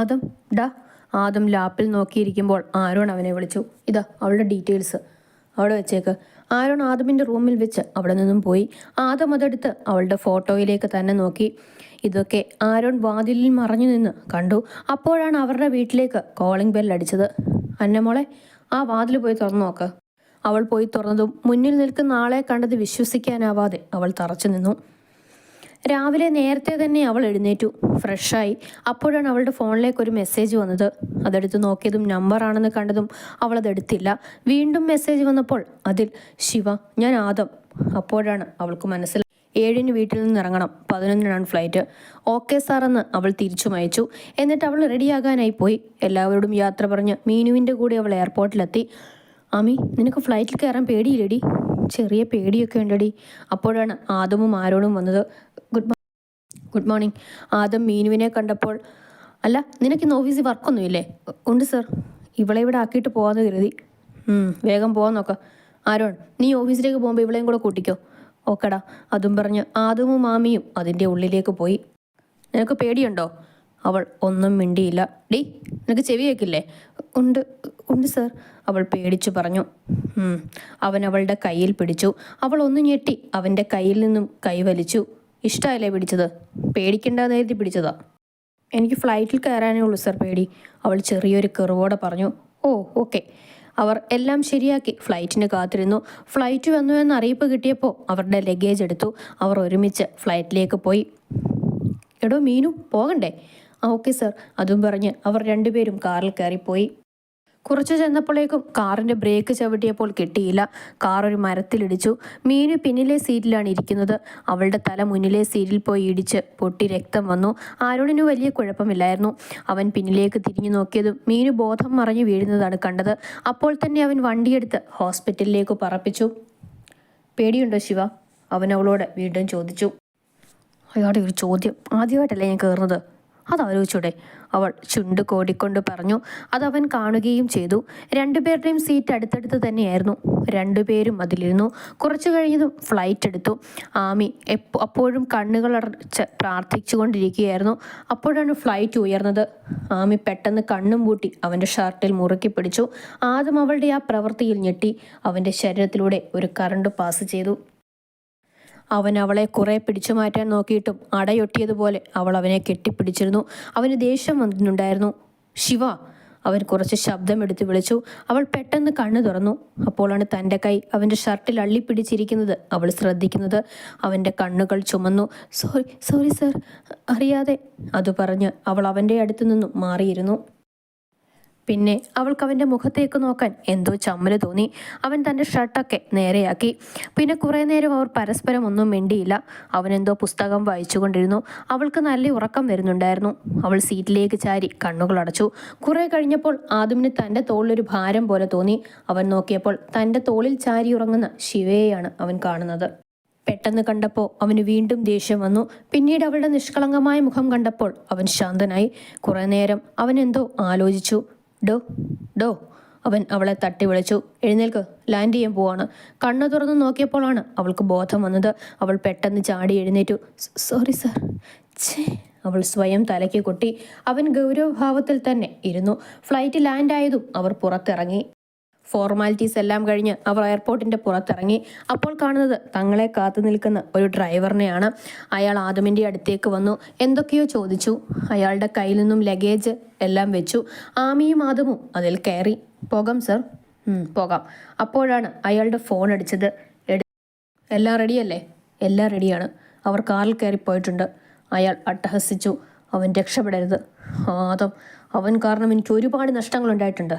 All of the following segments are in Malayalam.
ആദം ഡാ ആദം ലാപ്പിൽ നോക്കിയിരിക്കുമ്പോൾ ആരോൺ അവനെ വിളിച്ചു. ഇതാ അവളുടെ ഡീറ്റെയിൽസ്. അവിടെ വെച്ചേക്ക്. ആരോൺ ആദമിന്റെ റൂമിൽ വെച്ച് അവിടെ നിന്നും പോയി. ആദം അതെടുത്ത് അവളുടെ ഫോട്ടോയിലേക്ക് തന്നെ നോക്കി. ഇതൊക്കെ ആരോൺ വാതിലിൽ മറഞ്ഞു നിന്ന് കണ്ടു. അപ്പോഴാണ് അവരുടെ വീട്ടിലേക്ക് കോളിംഗ് ബെൽ അന്നമോളെ ആ വാതിൽ പോയി തുറന്നു നോക്ക്. അവൾ പോയി തുറന്നതും മുന്നിൽ നിൽക്കുന്ന ആളെ കണ്ടത് വിശ്വസിക്കാനാവാതെ അവൾ തറച്ചു നിന്നു. രാവിലെ നേരത്തെ തന്നെ അവൾ എഴുന്നേറ്റു. ഫ്രഷായി അപ്പോഴാണ് അവളുടെ ഫോണിലേക്ക് ഒരു മെസ്സേജ് വന്നത്. അതെടുത്ത് നോക്കിയതും നമ്പറാണെന്ന് കണ്ടതും അവൾ അതെടുത്തില്ല വീണ്ടും മെസ്സേജ് വന്നപ്പോൾ അതിൽ ശിവ ഞാൻ ആദം. അപ്പോഴാണ് അവൾക്ക് മനസ്സിലായി. ഏഴിന് വീട്ടിൽ നിന്ന് ഇറങ്ങണം. പതിനൊന്നിനാണ് ഫ്ലൈറ്റ് ഓക്കെ സാറെന്ന് അവൾ തിരിച്ചു അയച്ചു. എന്നിട്ട് അവൾ റെഡിയാകാനായി പോയി. എല്ലാവരോടും യാത്ര പറഞ്ഞ് മീനുവിന്റെ കൂടെ അവൾ എയർപോർട്ടിലെത്തി അമി നിനക്ക് ഫ്ലൈറ്റിൽ കയറാൻ പേടിയില്ലടി. ചെറിയ പേടിയൊക്കെ ഉണ്ടടി. അപ്പോഴാണ് ആദമും ആരോടും വന്നത്. ഗുഡ് മോർണിംഗ് ആദ്യം മീനുവിനെ കണ്ടപ്പോൾ അല്ല നിനക്ക് ഇന്ന് ഓഫീസിൽ വർക്കൊന്നുമില്ലേ? "ഉ- ഉണ്ട് സർ ഇവളെ ഇവിടെ ആക്കിയിട്ട് പോകാമെന്ന് കരുതി. വേഗം പോകാൻ നോക്ക. ആരോൺ നീ ഓഫീസിലേക്ക് പോകുമ്പോൾ ഇവളെയും കൂടെ കൂട്ടിക്കോ. ഓക്കെടാ അതും പറഞ്ഞ് ആദവും മാമിയും അതിന്റെ ഉള്ളിലേക്ക് പോയി. നിനക്ക് പേടിയുണ്ടോ? അവൾ ഒന്നും മിണ്ടിയില്ല. ഡേ നിനക്ക് ചെവി കേൾക്കില്ലേ? ഉണ്ട് ഉണ്ട് സർ അവൾ പേടിച്ചു പറഞ്ഞു. അവൻ അവളുടെ കയ്യിൽ പിടിച്ചു. അവൾ ഒന്ന് ഞെട്ടി അവന്റെ കയ്യിൽ നിന്നും കൈ വലിച്ചു. ഇഷ്ടമല്ലേ പിടിച്ചത്? പേടിക്കണ്ടെന്ന് എഴുതി പിടിച്ചതാ. എനിക്ക് ഫ്ലൈറ്റിൽ കയറാനേ ഉള്ളൂ സർ പേടി. അവൾ ചെറിയൊരു കെറിവോടെ പറഞ്ഞു ഓ ഓക്കെ അവർ എല്ലാം ശരിയാക്കി. ഫ്ലൈറ്റിന് കാത്തിരുന്നു. ഫ്ലൈറ്റ് വന്നു എന്ന അറിയിപ്പ് കിട്ടിയപ്പോൾ അവരുടെ ലഗേജ് എടുത്തു. അവർ ഒരുമിച്ച് ഫ്ലൈറ്റിലേക്ക് പോയി. എടോ മീനു പോകണ്ടേ? ആ ഓക്കെ സർ അതും പറഞ്ഞ് അവർ രണ്ടുപേരും കാറിൽ കയറിപ്പോയി. കുറച്ച് ചെന്നപ്പോഴേക്കും കാറിന്റെ ബ്രേക്ക് ചവിട്ടിയപ്പോൾ കിട്ടിയില്ല. കാർ ഒരു മരത്തിലിടിച്ചു. മീനു പിന്നിലെ സീറ്റിലാണ് ഇരിക്കുന്നത്. അവളുടെ തല മുന്നിലെ സീറ്റിൽ പോയി ഇടിച്ച് പൊട്ടി രക്തം വന്നു. ആരോണിന് വലിയ കുഴപ്പമില്ലായിരുന്നു. അവൻ പിന്നിലേക്ക് തിരിഞ്ഞു നോക്കിയതും മീനു ബോധം മറഞ്ഞു വീഴുന്നതാണ് കണ്ടത്. അപ്പോൾ തന്നെ അവൻ വണ്ടിയെടുത്ത് ഹോസ്പിറ്റലിലേക്ക് പറപ്പിച്ചു. പേടിയുണ്ടോ ശിവ? അവൻ അവളോട് വീണ്ടും ചോദിച്ചു. അയാളുടെ ഒരു ചോദ്യം. ആദ്യമായിട്ടല്ലേ ഞാൻ കയറുന്നത് അതാലോചിച്ചൂടെ. അവൾ ചുണ്ട് കോടിക്കൊണ്ട് പറഞ്ഞു അതവൻ കാണുകയും ചെയ്തു. രണ്ടുപേരുടെയും സീറ്റ് അടുത്തടുത്ത് തന്നെയായിരുന്നു. രണ്ടുപേരും അതിലിരുന്നു. കുറച്ചു കഴിഞ്ഞതും ഫ്ലൈറ്റ് എടുത്തു. ആമി അപ്പോഴും കണ്ണുകൾ അടച്ച് പ്രാർത്ഥിച്ചുകൊണ്ടിരിക്കുകയായിരുന്നു. അപ്പോഴാണ് ഫ്ലൈറ്റ് ഉയർന്നത്. ആമി പെട്ടെന്ന് കണ്ണും പൂട്ടി അവന്റെ ഷർട്ടിൽ മുറുക്കി പിടിച്ചു. ആദ്യം അവളുടെ ആ പ്രവൃത്തിയിൽ ഞെട്ടി. അവന്റെ ശരീരത്തിലൂടെ ഒരു കറണ്ട് പാസ് ചെയ്തു. അവൻ അവളെ കുറെ പിടിച്ചു മാറ്റാൻ നോക്കിയിട്ടും അടയൊട്ടിയതുപോലെ അവൾ അവനെ കെട്ടിപ്പിടിച്ചിരുന്നു. അവന് ദേഷ്യം വന്നിട്ടുണ്ടായിരുന്നു. ശിവ അവൻ കുറച്ച് ശബ്ദമെടുത്ത് വിളിച്ചു. അവൾ പെട്ടെന്ന് കണ്ണു തുറന്നു. അപ്പോഴാണ് തന്റെ കൈ അവന്റെ ഷർട്ടിൽ അള്ളിപ്പിടിച്ചിരിക്കുന്നത് അവൾ ശ്രദ്ധിക്കുന്നത്. അവന്റെ കണ്ണുകൾ ചുമന്നു. സോറി സോറി സർ അറിയാതെ അത് പറഞ്ഞ് അവൾ അവന്റെ അടുത്തു നിന്നും മാറിയിരുന്നു. പിന്നെ അവൾക്ക് അവന്റെ മുഖത്തേക്ക് നോക്കാൻ എന്തോ ചമ്മൽ തോന്നി. അവൻ തന്റെ ഷർട്ടൊക്കെ നേരെയാക്കി. പിന്നെ കുറേ നേരം അവർ പരസ്പരം ഒന്നും മിണ്ടിയില്ല. അവൻ എന്തോ പുസ്തകം വായിച്ചുകൊണ്ടിരുന്നു. അവൾക്ക് നല്ല ഉറക്കം വരുന്നുണ്ടായിരുന്നു. അവൾ സീറ്റിലേക്ക് ചാരി കണ്ണുകൾ അടച്ചു. കുറേ കഴിഞ്ഞപ്പോൾ ആദമിന് തന്റെ തോളിലൊരു ഭാരം പോലെ തോന്നി. അവൻ നോക്കിയപ്പോൾ തന്റെ തോളിൽ ചാരി ഉറങ്ങുന്ന ശിവയെയാണ് അവൻ കാണുന്നത്. പെട്ടെന്ന് കണ്ടപ്പോൾ അവന് വീണ്ടും ദേഷ്യം വന്നു. പിന്നീട് അവളുടെ നിഷ്കളങ്കമായ മുഖം കണ്ടപ്പോൾ അവൻ ശാന്തനായി. കുറേ നേരം അവൻ എന്തോ ആലോചിച്ചു. ഡോ ഡോ. അവൻ അവളെ തട്ടി വിളിച്ചു. എഴുന്നേൽക്ക്. ലാൻഡ് ചെയ്യാൻ പോവാണ്. കണ്ണു തുറന്ന് നോക്കിയപ്പോഴാണ് അവൾക്ക് ബോധം വന്നത്. അവൾ പെട്ടെന്ന് ചാടി എഴുന്നേറ്റു. Sorry sir. ഛേ അവൾ സ്വയം തലയ്ക്ക് കൊട്ടി. അവൻ ഗൗരവഭാവത്തിൽ തന്നെ ഇരുന്നു. ഫ്ലൈറ്റ് ലാൻഡ് ആയതും അവർ പുറത്തിറങ്ങി. ഫോർമാലിറ്റീസ് എല്ലാം കഴിഞ്ഞ് അവർ എയർപോർട്ടിന്റെ പുറത്തിറങ്ങി. അപ്പോൾ കാണുന്നത് തങ്ങളെ കാത്തു നിൽക്കുന്ന ഒരു ഡ്രൈവറിനെയാണ് അയാൾ ആദമിന്റെ അടുത്തേക്ക് വന്നു. എന്തൊക്കെയോ ചോദിച്ചു. അയാളുടെ കയ്യിൽ നിന്നും ലഗേജ് എല്ലാം വെച്ചു. ആമിയും ആദമും അതിൽ കയറി. പോകാം സർ "ഉം, പോകാം. അപ്പോഴാണ് അയാളുടെ ഫോൺ അടിച്ചത്. എല്ലാം റെഡിയല്ലേ എല്ലാം റെഡിയാണ് അവർ കാറിൽ കയറി പോയിട്ടുണ്ട്. അയാൾ അട്ടഹസിച്ചു. അവൻ രക്ഷപ്പെടരുത്. ആദം അവൻ കാരണം എനിക്ക് ഒരുപാട് നഷ്ടങ്ങളുണ്ടായിട്ടുണ്ട്.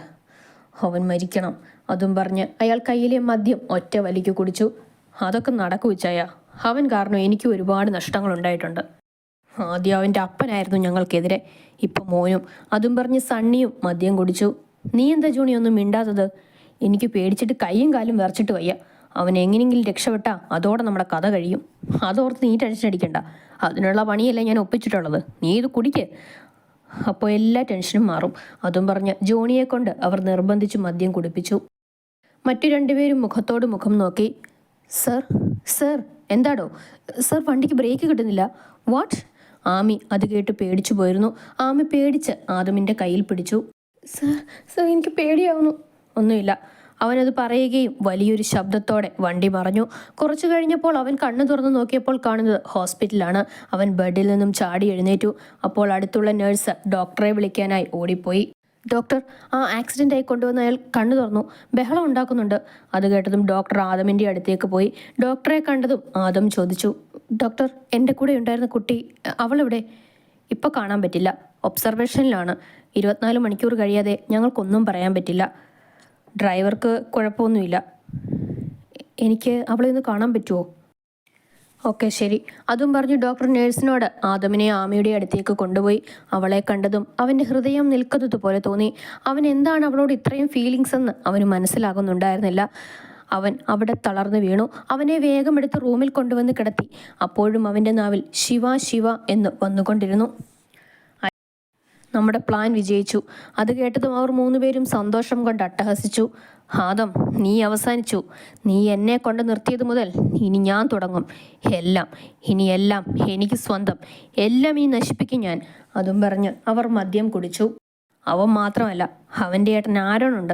അവൻ മരിക്കണം. അതും പറഞ്ഞ് അയാൾ കയ്യിലെ മദ്യം ഒറ്റ വലിക്ക് കുടിച്ചു. അതൊക്കെ നടക്കു വെച്ചായ അവൻ കാരണം എനിക്ക് ഒരുപാട് നഷ്ടങ്ങൾ ഉണ്ടായിട്ടുണ്ട് ആദ്യം അവന്റെ അപ്പനായിരുന്നു ഞങ്ങൾക്കെതിരെ. ഇപ്പം മോനും. അതും പറഞ്ഞ് സണ്ണിയും മദ്യം കുടിച്ചു. നീ എന്താ ജൂണി ഒന്നും മിണ്ടാത്തത്? എനിക്ക് പേടിച്ചിട്ട് കയ്യും കാലും വിറച്ചിട്ട് വയ്യ. അവൻ എങ്ങനെയെങ്കിലും രക്ഷപ്പെട്ടാ അതോടെ നമ്മുടെ കഥ കഴിയും. അതോർത്ത് നീ ടെൻഷൻ അടിക്കണ്ട. അതിനുള്ള പണിയല്ല ഞാൻ ഒപ്പിച്ചിട്ടുള്ളത്. നീ ഇത് കുടിക്ക്. അപ്പോൾ എല്ലാ ടെൻഷനും മാറും. അതും പറഞ്ഞ് ജോണിയെ കൊണ്ട് അവർ നിർബന്ധിച്ച് മദ്യം കുടിപ്പിച്ചു. മറ്റു രണ്ടുപേരും മുഖത്തോട് മുഖം നോക്കി സർ സർ എന്താടോ? സർ വണ്ടിക്ക് ബ്രേക്ക് കിട്ടുന്നില്ല. വാട്ട്? ആമി അത് കേട്ട് പേടിച്ചു പോയിരുന്നു. ആമി പേടിച്ച് ആദമിന്റെ കയ്യിൽ പിടിച്ചു. സർ സർ എനിക്ക് പേടിയാവുന്നു. ഒന്നുമില്ല. അവനത് പറയുകയും വലിയൊരു ശബ്ദത്തോടെ വണ്ടി മറഞ്ഞു. കുറച്ചു കഴിഞ്ഞപ്പോൾ അവൻ കണ്ണു തുറന്നു നോക്കിയപ്പോൾ കാണുന്നത് ഹോസ്പിറ്റലാണ്. അവൻ ബെഡിൽ നിന്നും ചാടി എഴുന്നേറ്റു. അപ്പോൾ അടുത്തുള്ള നഴ്സ് ഡോക്ടറെ വിളിക്കാനായി ഓടിപ്പോയി. ഡോക്ടർ ആ ആക്സിഡന്റ് ആയി കൊണ്ടുവന്ന അയാൾ കണ്ണു തുറന്നു. ബഹളം ഉണ്ടാക്കുന്നുണ്ട്. അത് കേട്ടതും ഡോക്ടർ ആദമിന്റെ അടുത്തേക്ക് പോയി. ഡോക്ടറെ കണ്ടതും ആദം ചോദിച്ചു ഡോക്ടർ എന്റെ കൂടെ ഉണ്ടായിരുന്ന കുട്ടി അവളെവിടെ? ഇപ്പോൾ കാണാൻ പറ്റില്ല. ഒബ്സർവേഷനിലാണ്. ഇരുപത്തിനാല് മണിക്കൂർ കഴിയാതെ ഞങ്ങൾക്കൊന്നും പറയാൻ പറ്റില്ല. ഡ്രൈവർക്ക് കുഴപ്പമൊന്നുമില്ല. എനിക്ക് അവളെ ഒന്ന് കാണാൻ പറ്റുമോ ഓക്കെ ശരി. അതും പറഞ്ഞു ഡോക്ടർ നേഴ്സിനോട് ആദമിനെ ആമയുടെ അടുത്തേക്ക് കൊണ്ടുപോയി. അവളെ കണ്ടതും അവന്റെ ഹൃദയം നിൽക്കുന്നതുപോലെ തോന്നി. അവൻ എന്താണ് അവളോട് ഇത്രയും ഫീലിങ്സ് എന്ന് അവന് മനസ്സിലാകുന്നുണ്ടായിരുന്നില്ല. അവൻ അവിടെ തളർന്നു വീണു. അവനെ വേഗം എടുത്ത് റൂമിൽ കൊണ്ടുവന്ന് കിടത്തി. അപ്പോഴും അവന്റെ നാവിൽ ശിവ ശിവ എന്ന് വന്നുകൊണ്ടിരുന്നു. നമ്മുടെ പ്ലാൻ വിജയിച്ചു. അത് കേട്ടതും അവർ മൂന്നുപേരും സന്തോഷം കൊണ്ട് അട്ടഹസിച്ചു. ആദം നീ അവസാനിച്ചു. നീ എന്നെ കൊണ്ട് നിർത്തിയത് മുതൽ ഇനി ഞാൻ തുടങ്ങും. എല്ലാം ഇനി എല്ലാം എനിക്ക് സ്വന്തം. എല്ലാം ഈ നശിപ്പിക്കും ഞാൻ അതും പറഞ്ഞ് അവർ മദ്യം കുടിച്ചു. അവൻ മാത്രമല്ല അവന്റെ ഏട്ടൻ ആരോണുണ്ട്.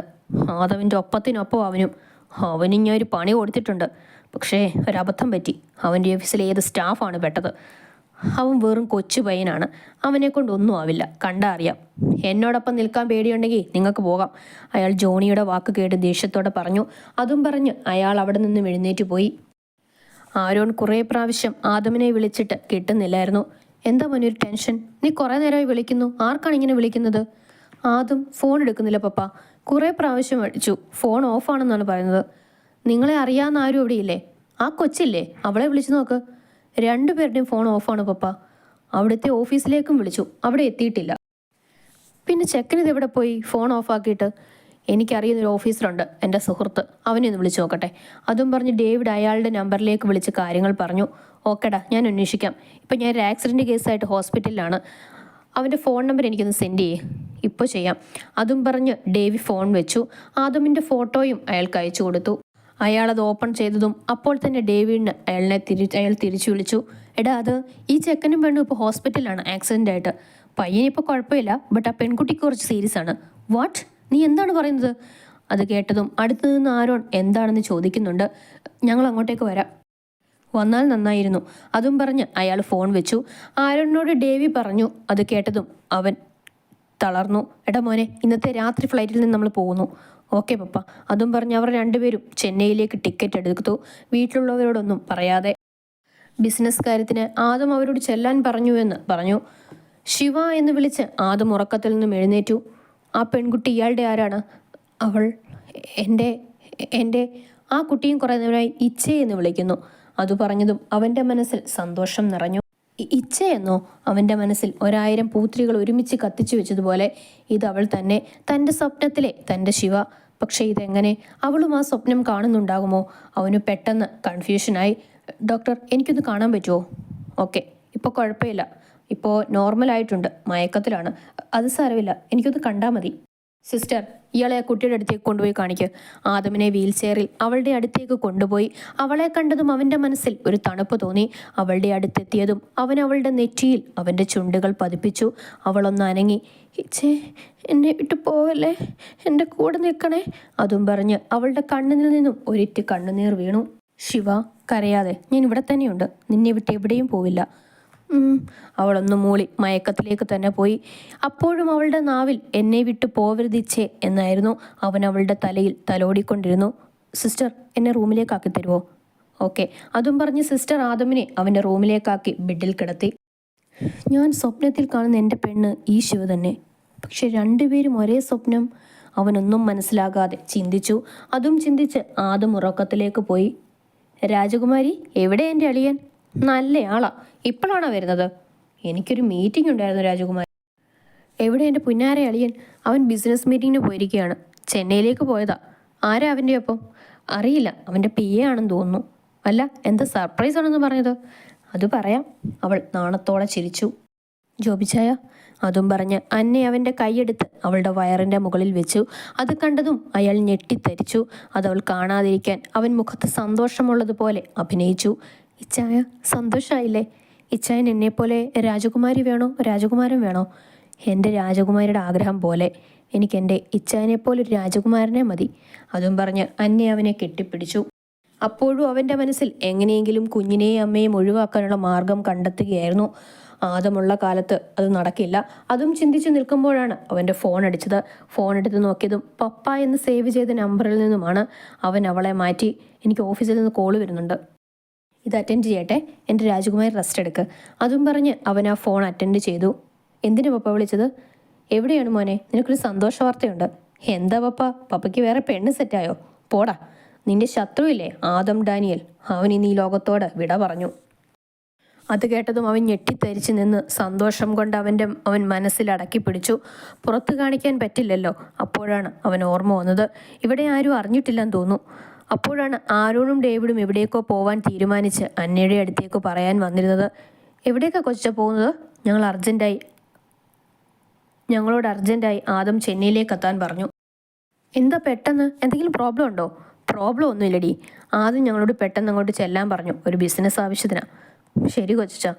ആദവിന്റെ ഒപ്പത്തിനൊപ്പം അവനും. അവനും ഞാൻ ഒരു പണി കൊടുത്തിട്ടുണ്ട്. പക്ഷേ ഒരബദ്ധം പറ്റി. അവന്റെ ഓഫീസിലെ ഏത് സ്റ്റാഫാണ് പെട്ടത്? അവൻ വെറും കൊച്ചു പയ്യനാണ്. അവനെ കൊണ്ടൊന്നും ആവില്ല. കണ്ടാ അറിയാം. എന്നോടൊപ്പം നിൽക്കാൻ പേടിയുണ്ടെങ്കിൽ നിങ്ങൾക്ക് പോകാം. അയാൾ ജോണിയുടെ വാക്ക് കേട്ട് ദേഷ്യത്തോടെ പറഞ്ഞു. അതും പറഞ്ഞ് അയാൾ അവിടെ നിന്നും എഴുന്നേറ്റ് പോയി. ആരോൺ കുറേ പ്രാവശ്യം ആദമിനെ വിളിച്ചിട്ട് കിട്ടുന്നില്ലായിരുന്നു. എന്താ മോനെ ഒരു ടെൻഷൻ? നീ കുറേ നേരമായി വിളിക്കുന്നു. ആർക്കാണ് ഇങ്ങനെ വിളിക്കുന്നത്? ആദം ഫോൺ എടുക്കുന്നില്ല പപ്പ. കുറേ പ്രാവശ്യം അടിച്ചു ഫോൺ ഓഫാണെന്നാണ് പറയുന്നത്. നിങ്ങളെ അറിയാവുന്ന ആരും ഇവിടെയില്ലേ ആ കൊച്ചില്ലേ? അവളെ വിളിച്ചു നോക്ക്. രണ്ടുപേരുടെയും ഫോൺ ഓഫാണ് പപ്പ. അവിടുത്തെ ഓഫീസിലേക്കും വിളിച്ചു. അവിടെ എത്തിയിട്ടില്ല. പിന്നെ ചെക്കനിത് എവിടെ പോയി? ഫോൺ ഓഫാക്കിയിട്ട് എനിക്കറിയുന്നൊരു ഓഫീസറുണ്ട് എന്റെ സുഹൃത്ത്. അവനെ ഒന്ന് വിളിച്ചു നോക്കട്ടെ. അതും പറഞ്ഞ് ഡേവിഡ് അയാളുടെ നമ്പറിലേക്ക് വിളിച്ച് കാര്യങ്ങൾ പറഞ്ഞു. ഓക്കെടാ ഞാൻ അന്വേഷിക്കാം. ഇപ്പം ഞാൻ ഒരു ആക്സിഡന്റ് കേസായിട്ട് ഹോസ്പിറ്റലിലാണ് അവന്റെ ഫോൺ നമ്പർ എനിക്കൊന്ന് സെൻഡ് ചെയ്യേ. ഇപ്പോൾ ചെയ്യാം. അതും പറഞ്ഞ് ഡേവി ഫോൺ വെച്ചു. ആദമിന്റെ ഫോട്ടോയും അയാൾക്ക് അയച്ചു കൊടുത്തു. അയാൾ അത് ഓപ്പൺ ചെയ്തതും അപ്പോൾ തന്നെ ഡേവിഡിന് അയാളിനെ തിരി അയാൾ തിരിച്ചു വിളിച്ചു. എടാ അത് ഈ ചെക്കനും പെണ്ണും ഇപ്പോൾ ഹോസ്പിറ്റലാണ് ആക്സിഡന്റ് ആയിട്ട്. പയ്യനിപ്പോൾ കുഴപ്പമില്ല ബട്ട് ആ പെൺകുട്ടിക്ക് കുറച്ച് സീരിയസ് ആണ്. വാട്ട് നീ എന്താണ് പറയുന്നത്? അത് കേട്ടതും അടുത്തു നിന്ന് ആരോൺ എന്താണെന്ന് ചോദിക്കുന്നുണ്ട്. ഞങ്ങൾ അങ്ങോട്ടേക്ക് വരാം. വന്നാൽ നന്നായിരുന്നു. അതും പറഞ്ഞ് അയാൾ ഫോൺ വെച്ചു. ആരോണിനോട് ഡേവി പറഞ്ഞു. അത് കേട്ടതും അവൻ തളർന്നു. എടാ മോനെ ഇന്നത്തെ രാത്രി ഫ്ലൈറ്റിൽ നിന്ന് നമ്മൾ പോകുന്നു. ഓക്കെ പപ്പ. അതും പറഞ്ഞ് അവർ രണ്ടുപേരും ചെന്നൈയിലേക്ക് ടിക്കറ്റ് എടുത്തു. വീട്ടിലുള്ളവരോടൊന്നും പറയാതെ ബിസിനസ് കാര്യത്തിന് ആദം അവരോട് ചെല്ലാൻ പറഞ്ഞു എന്ന് പറഞ്ഞു. ശിവ എന്ന് വിളിച്ച് ആദം ഉറക്കത്തിൽ നിന്നും എഴുന്നേറ്റു. ആ പെൺകുട്ടി ഇയാളുടെ ആരാണ്? അവൾ എന്റെ എന്റെ ആ കുട്ടിയും കുറേ നേരമായി ഇച്ഛേ എന്ന് വിളിക്കുന്നു. അത് പറഞ്ഞതും അവന്റെ മനസ്സിൽ സന്തോഷം നിറഞ്ഞു. ഇച്ഛയെന്നോ അവന്റെ മനസ്സിൽ ഒരായിരം പൂത്തിരികൾ ഒരുമിച്ച് കത്തിച്ചു വെച്ചതുപോലെ ഇത് അവൾ തന്നെ തന്റെ സ്വപ്നത്തിലെ തന്റെ ശിവ. പക്ഷേ ഇതെങ്ങനെ അവളും ആ സ്വപ്നം കാണുന്നുണ്ടാകുമോ? അവന് പെട്ടെന്ന് കൺഫ്യൂഷനായി ഡോക്ടർ എനിക്കൊന്ന് കാണാൻ പറ്റുമോ ഓക്കെ ഇപ്പോൾ കുഴപ്പമില്ല. ഇപ്പോൾ നോർമലായിട്ടുണ്ട്. മയക്കത്തിലാണ്. അത് സാരമില്ല. എനിക്കൊന്ന് കണ്ടാൽ മതി. സിസ്റ്റർ ഇയാളെ ആ കുട്ടിയുടെ അടുത്തേക്ക് കൊണ്ടുപോയി കാണിക്കൂ. ആദമിനെ വീൽ ചെയറിൽ അവളുടെ അടുത്തേക്ക് കൊണ്ടുപോയി. അവളെ കണ്ടതും അവന്റെ മനസ്സിൽ ഒരു തണുപ്പ് തോന്നി. അവളുടെ അടുത്തെത്തിയതും അവൻ അവളുടെ നെറ്റിയിൽ അവന്റെ ചുണ്ടുകൾ പതിപ്പിച്ചു. അവളൊന്ന് അനങ്ങി ഇച്ചേ എന്നെ വിട്ടു പോവല്ലേ? എന്റെ കൂടെ നിൽക്കണേ? അതും പറഞ്ഞ് അവളുടെ കണ്ണിൽ നിന്നും ഒരിറ്റ് കണ്ണുനീർ വീണു. ശിവ കരയാതെ ഞാൻ ഇവിടെ തന്നെയുണ്ട്. നിന്നെ വിട്ട് എവിടെയും പോവില്ല. അവളൊന്ന് മൂളി മയക്കത്തിലേക്ക് തന്നെ പോയി. അപ്പോഴും അവളുടെ നാവിൽ എന്നെ വിട്ടു പോവരുതിച്ചേ എന്നായിരുന്നു അവൻ അവളുടെ തലയിൽ തലോടിക്കൊണ്ടിരുന്നു. സിസ്റ്റർ എന്നെ റൂമിലേക്കാക്കി തരുമോ ഓക്കെ. അതും പറഞ്ഞ് സിസ്റ്റർ ആദമിനെ അവന്റെ റൂമിലേക്കാക്കി ബെഡിൽ കിടത്തി. ഞാൻ സ്വപ്നത്തിൽ കാണുന്ന എന്റെ പെണ്ണ് ഈ ശിവ തന്നെ. പക്ഷെ രണ്ടുപേരും ഒരേ സ്വപ്നം. അവനൊന്നും മനസ്സിലാകാതെ ചിന്തിച്ചു. അതും ചിന്തിച്ച് ആദം ഉറക്കത്തിലേക്ക് പോയി. രാജകുമാരി എവിടെ എന്റെ അളിയൻ? നല്ലയാളാ. ഇപ്പോഴാണോ വരുന്നത്? എനിക്കൊരു മീറ്റിംഗ് ഉണ്ടായിരുന്നു രാജകുമാരി. എവിടെ എന്റെ പുന്നാര അളിയൻ? അവൻ ബിസിനസ് മീറ്റിങ്ങിന് പോയിരിക്കുകയാണ് ചെന്നൈയിലേക്ക് പോയതാ. ആരാ അവന്റെ ഒപ്പം? അറിയില്ല. അവന്റെ പി എ ആണെന്ന് തോന്നുന്നു. അല്ല എന്താ സർപ്രൈസ് ആണെന്ന് പറഞ്ഞത്? അത് പറയാം. അവൾ നാണത്തോടെ ചിരിച്ചു. ജോബിച്ചായ അതും പറഞ്ഞ് അന്നെ അവന്റെ കൈയെടുത്ത് അവളുടെ വയറിന്റെ മുകളിൽ വെച്ചു. അത് കണ്ടതും അയാൾ ഞെട്ടിത്തരിച്ചു. അതവൾ കാണാതിരിക്കാൻ അവൻ മുഖത്ത് സന്തോഷമുള്ളതുപോലെ അഭിനയിച്ചു. ഇച്ചായ സന്തോഷമായില്ലേ ഇച്ചായൻ എന്നെപ്പോലെ രാജകുമാരി വേണോ? രാജകുമാരൻ വേണോ? എന്റെ രാജകുമാരിയുടെ ആഗ്രഹം പോലെ എനിക്ക് എന്റെ ഇച്ചായനെപ്പോലെ ഒരു രാജകുമാരനെ മതി. അതും പറഞ്ഞ് അന്നെ അവനെ കെട്ടിപ്പിടിച്ചു. അപ്പോഴും അവന്റെ മനസ്സിൽ എങ്ങനെയെങ്കിലും കുഞ്ഞിനെയും അമ്മയും ഒഴിവാക്കാനുള്ള മാർഗം കണ്ടെത്തുകയായിരുന്നു. ആദമുള്ള കാലത്ത് അത് നടക്കില്ല. അതും ചിന്തിച്ചു നിൽക്കുമ്പോഴാണ് അവന്റെ ഫോൺ അടിച്ചത്. ഫോൺ എടുത്ത് നോക്കിയതും പപ്പ എന്ന് സേവ് ചെയ്ത നമ്പറിൽ നിന്നുമാണ് അവൻ അവളെ മാറ്റി. എനിക്ക് ഓഫീസിൽ നിന്ന് കോൾ വരുന്നുണ്ട്. ഇത് അറ്റൻഡ് ചെയ്യട്ടെ. എന്റെ രാജകുമാരി റെസ്റ്റ് എടുക്ക്. അതും പറഞ്ഞ് അവൻ ആ ഫോൺ അറ്റൻഡ് ചെയ്തു. എന്തിനു പപ്പ വിളിച്ചത്? എവിടെയാണ് മോനെ? നിനക്കൊരു സന്തോഷ വാർത്തയുണ്ട്. എന്താ പപ്പ? പപ്പയ്ക്ക് വേറെ പെണ്ണ് സെറ്റായോ പോടാ. നിന്റെ ശത്രുവില്ലേ? ആദം ഡാനിയൽ. അവൻ ഇന്ന് ഈ ലോകത്തോട് വിട പറഞ്ഞു. അത് കേട്ടതും അവൻ ഞെട്ടിത്തരിച്ചു നിന്ന് സന്തോഷം കൊണ്ട് അവന്റെ അവൻ മനസ്സിൽ അടക്കി പിടിച്ചു. പുറത്ത് കാണിക്കാൻ പറ്റില്ലല്ലോ. അപ്പോഴാണ് അവൻ ഓർമ്മ വന്നത്. ഇവിടെ ആരും അറിഞ്ഞിട്ടില്ലെന്ന് തോന്നുന്നു. അപ്പോഴാണ് ആരോണും ഡേവിഡും എവിടേക്കോ പോവാൻ തീരുമാനിച്ച് അന്നയുടെ അടുത്തേക്ക് പറയാൻ വന്നിരുന്നത്. എവിടേക്കാ കൊച്ച പോകുന്നത്? ഞങ്ങൾ അർജന്റായി ഞങ്ങളോട് അർജന്റായി ആദം ചെന്നൈയിലേക്ക് എത്താൻ പറഞ്ഞു. എന്താ പെട്ടെന്ന്? എന്തെങ്കിലും പ്രോബ്ലം ഉണ്ടോ? പ്രോബ്ലം ഒന്നുമില്ലടി. ആദ്യം ഞങ്ങളോട് പെട്ടെന്ന് അങ്ങോട്ട് ചെല്ലാൻ പറഞ്ഞു ഒരു ബിസിനസ് ആവശ്യത്തിനാ. ശരി കൊച്ചാ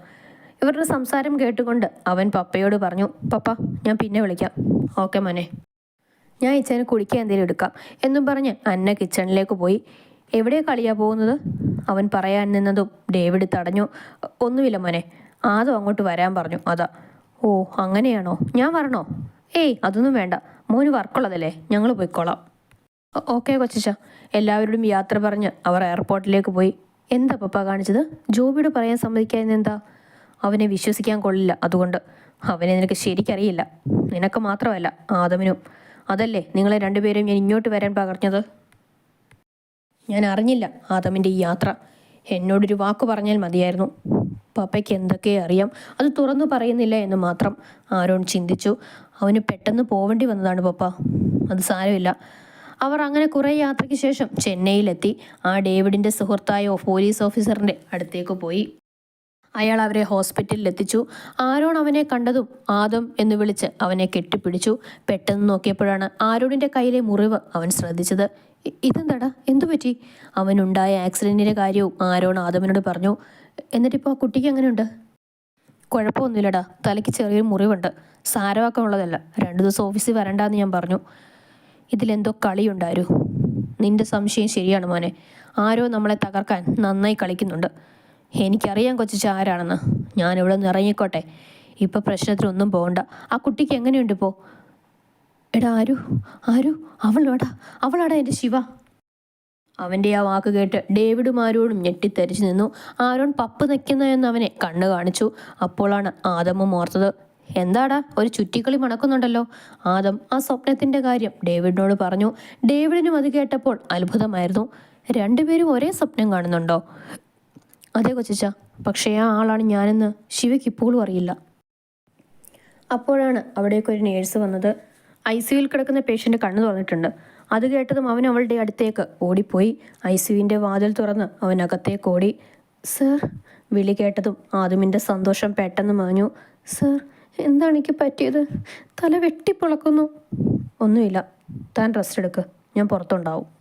ഇവരുടെ സംസാരം കേട്ടുകൊണ്ട് അവൻ പപ്പയോട് പറഞ്ഞു പപ്പ ഞാൻ പിന്നെ വിളിക്കാം. ഓക്കെ മോനെ. ഞാൻ ഇച്ചന് കുടിക്കാൻ എന്തെങ്കിലും എടുക്കാം എന്നും പറഞ്ഞ് അന്ന കിച്ചണിലേക്ക് പോയി. എവിടെ കളിയാ പോകുന്നത്? അവൻ പറയാൻ നിന്നതും ഡേവിഡ് തടഞ്ഞു. ഒന്നുമില്ല മോനെ ആദം അങ്ങോട്ട് വരാൻ പറഞ്ഞു. അതാ. ഓ അങ്ങനെയാണോ? ഞാൻ വരണോ? ഏയ് അതൊന്നും വേണ്ട. മോന് വർക്കുള്ളതല്ലേ ഞങ്ങൾ പോയിക്കോളാം. "ഓ- ഓക്കെ കൊച്ചിച്ച എല്ലാവരോടും യാത്ര പറഞ്ഞ് അവർ എയർപോർട്ടിലേക്ക് പോയി. എന്താ പപ്പ കാണിച്ചത്? ജോബിയോട് പറയാൻ സമ്മതിക്കാതെ എന്താ? അവനെ വിശ്വസിക്കാൻ കൊള്ളില്ല അതുകൊണ്ട്. അവനെ നിനക്ക് ശരിക്കറിയില്ല. നിനക്ക് മാത്രമല്ല ആദമിനും. അതല്ലേ നിങ്ങളെ രണ്ടുപേരും ഞാൻ ഇങ്ങോട്ട് വരാൻ പകർഞ്ഞത്? ഞാൻ അറിഞ്ഞില്ല ആദമിന്റെ ഈ യാത്ര. എന്നോടൊരു വാക്ക് പറഞ്ഞാൽ മതിയായിരുന്നു. പപ്പയ്ക്ക് എന്തൊക്കെ അറിയാം അത് തുറന്നു പറയുന്നില്ല എന്ന് മാത്രം ആരോൺ ചിന്തിച്ചു. അവന് പെട്ടെന്ന് പോവേണ്ടി വന്നതാണ് പപ്പ. അത് സാരമില്ല. അവർ അങ്ങനെ കുറേ യാത്രയ്ക്ക് ശേഷം ചെന്നൈയിലെത്തി. ആ ഡേവിഡിന്റെ സുഹൃത്തായ പോലീസ് ഓഫീസറിന്റെ അടുത്തേക്ക് പോയി. അയാൾ അവരെ ഹോസ്പിറ്റലിൽ എത്തിച്ചു ആരോൺ അവനെ കണ്ടതും ആദം എന്ന് വിളിച്ച് അവനെ കെട്ടിപ്പിടിച്ചു. പെട്ടെന്ന് നോക്കിയപ്പോഴാണ് ആരോണിന്റെ കയ്യിലെ മുറിവ് അവൻ ശ്രദ്ധിച്ചത്. ഇതെന്താടാ? എന്തു പറ്റി? അവനുണ്ടായ ആക്സിഡന്റിന്റെ കാര്യവും ആരോൺ ആദമിനോട് പറഞ്ഞു. എന്നിട്ടിപ്പോൾ ആ കുട്ടിക്ക് എങ്ങനെയുണ്ട്? കുഴപ്പമൊന്നുമില്ലടാ. തലയ്ക്ക് ചെറിയൊരു മുറിവുണ്ട്. സാരവാക്കമുള്ളതല്ല. രണ്ടു ദിവസം ഓഫീസിൽ വരണ്ടെന്ന് ഞാൻ പറഞ്ഞു. ഇതിലെന്തോ കളിയുണ്ടായിരുന്നു നിന്റെ സംശയം ശരിയാണ് മോനെ. ആരോ നമ്മളെ തകർക്കാൻ നന്നായി കളിക്കുന്നുണ്ട്. എനിക്കറിയാൻ കൊച്ചിച്ച ആരാണെന്ന്. ഞാനിവിടെ നിന്ന് ഇറങ്ങിക്കോട്ടെ. ഇപ്പം പ്രശ്നത്തിനൊന്നും പോകണ്ട ആ കുട്ടിക്ക് എങ്ങനെയുണ്ട് ഇപ്പോൾ എടാ ആരു? ആരു? അവളോടാ അവളാടാ എന്റെ ശിവ. അവന്റെ ആ വാക്ക് കേട്ട് ഡേവിഡും ആരോടും ഞെട്ടിത്തെരിച്ചു നിന്നു. ആരോൺ പപ്പ് നിൽക്കുന്നതെന്ന് അവനെ കണ്ണ് കാണിച്ചു. അപ്പോഴാണ് ആദമും ഓർത്തത് എന്താടാ ഒരു ചുറ്റിക്കളി മണക്കുന്നുണ്ടല്ലോ. ആദം ആ സ്വപ്നത്തിന്റെ കാര്യം ഡേവിഡിനോട് പറഞ്ഞു. ഡേവിഡിനും അത് കേട്ടപ്പോൾ അത്ഭുതമായിരുന്നു. രണ്ടുപേരും ഒരേ സ്വപ്നം കാണുന്നുണ്ടോ? അതെ കൊച്ചിച്ച പക്ഷേ ആ ആളാണ് ഞാനെന്ന് ശിവയ്ക്ക് ഇപ്പോഴും അറിയില്ല. അപ്പോഴാണ് അവിടേക്ക് ഒരു നേഴ്സ് വന്നത്. ഐ സിയുയിൽ കിടക്കുന്ന പേഷ്യന്റ് കണ്ണു തുറന്നിട്ടുണ്ട്. അത് കേട്ടതും അവൻ അവളുടെ അടുത്തേക്ക് ഓടിപ്പോയി. ഐ സിയുവിന്റെ വാതിൽ തുറന്ന് അവൻ അകത്തേക്ക് ഓടി. സർ വിളി കേട്ടതും ആദമിന്റെ സന്തോഷം പെട്ടെന്ന് മാഞ്ഞു സർ എന്താണ് എനിക്ക് പറ്റിയത്? തല വെട്ടിപ്പൊളക്കുന്നു ഒന്നുമില്ല. താൻ റെസ്റ്റ് എടുക്ക്. ഞാൻ പുറത്തുണ്ടാവും.